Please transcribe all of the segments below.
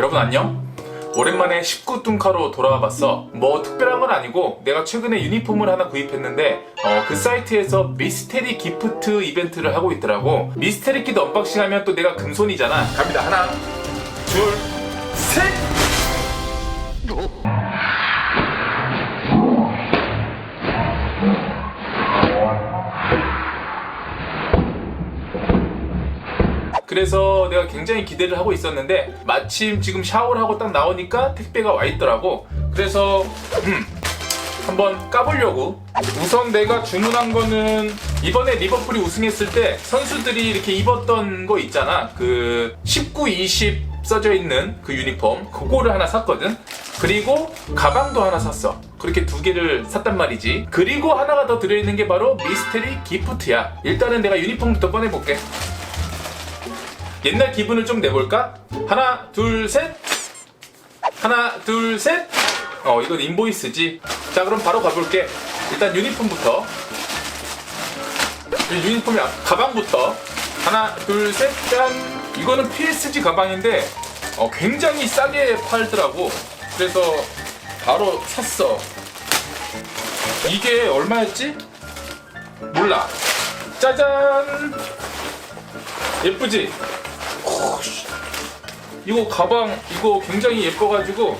여러분 안녕? 오랜만에 19뚱카로 돌아와 봤어. 뭐 특별한 건 아니고 내가 최근에 유니폼을 하나 구입했는데 어, 그 사이트에서 미스테리 기프트 이벤트를 하고 있더라고. 미스테리 키드 언박싱 하면 또 내가 금손이잖아. 갑니다. 하나, 둘, 셋! 그래서 내가 굉장히 기대를 하고 있었는데 마침 지금 샤워를 하고 딱 나오니까 택배가 와 있더라고. 그래서 음, 한번 까보려고. 우선 내가 주문한 거는 이번에 리버풀이 우승했을 때 선수들이 이렇게 입었던 거 있잖아. 그 19, 20 써져 있는 그 유니폼 그거를 하나 샀거든. 그리고 가방도 하나 샀어. 그렇게 두 개를 샀단 말이지. 그리고 하나가 더 들어있는 게 바로 미스테리 기프트야. 일단은 내가 유니폼부터 꺼내볼게. 옛날 기분을 좀 내볼까? 하나, 둘, 셋. 하나, 둘, 셋. 어, 이건 인보이스지. 자, 그럼 바로 가볼게. 일단 유니폼부터. 이 유니폼이 앞- 가방부터. 하나, 둘, 셋, 짠. 이거는 PSG 가방인데 어, 굉장히 싸게 팔더라고. 그래서 바로 샀어. 이게 얼마였지? 몰라. 짜잔. 예쁘지? 이거 가방 이거 굉장히 예뻐가지고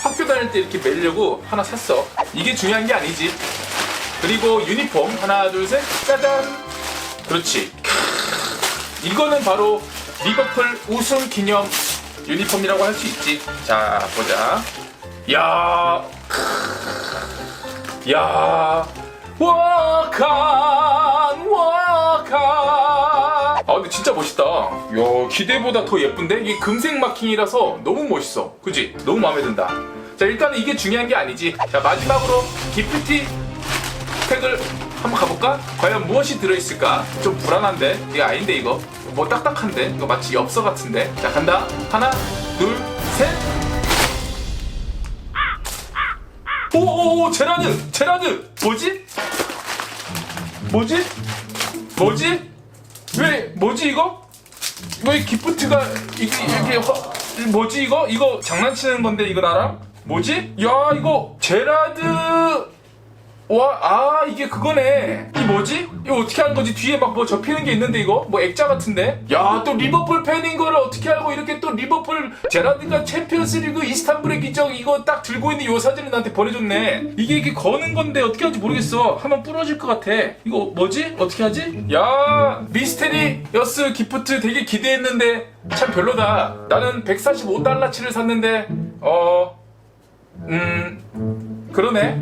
학교 다닐 때 이렇게 매려고 하나 샀어. 이게 중요한 게 아니지. 그리고 유니폼 하나 둘 셋 짜잔. 그렇지. 캬. 이거는 바로 리버풀 우승 기념 유니폼이라고 할 수 있지. 자 보자. 야, 크. 야, 근데 진짜 멋있다. 야 기대보다 더 예쁜데 이게 금색 마킹이라서 너무 멋있어. 그지? 너무 마음에 든다. 자 일단은 이게 중요한 게 아니지. 자 마지막으로 기프티 팩을 한번 가볼까? 과연 무엇이 들어있을까? 좀 불안한데 이거 아닌데 이거 뭐 딱딱한데 이거 마치 엽서 같은데 자 간다 하나 둘 셋 오오오 제라드 제라드 뭐지? 뭐지? 뭐지? 왜 뭐지 이거? 왜 기프트가 이게 이렇게 허, 뭐지 이거? 이거 장난치는 건데 이거 나랑? 뭐지? 야 이거 제라드 와, 아, 이게 그거네. 이 뭐지? 이거 어떻게 하는 거지? 뒤에 막 뭐 접히는 게 있는데, 이거? 뭐 액자 같은데? 야, 또 리버풀 팬인 거를 어떻게 알고 이렇게 또 리버풀 제라드가 챔피언스 리그 이스탄불의 기적 이거 딱 들고 있는 요 사진을 나한테 보내줬네. 이게 이렇게 거는 건데 어떻게 하는지 모르겠어. 하면 부러질 것 같아. 이거 뭐지? 어떻게 하지? 야, 미스테리 여스 기프트 되게 기대했는데 참 별로다. 나는 145달러치를 샀는데, 어, 음, 그러네.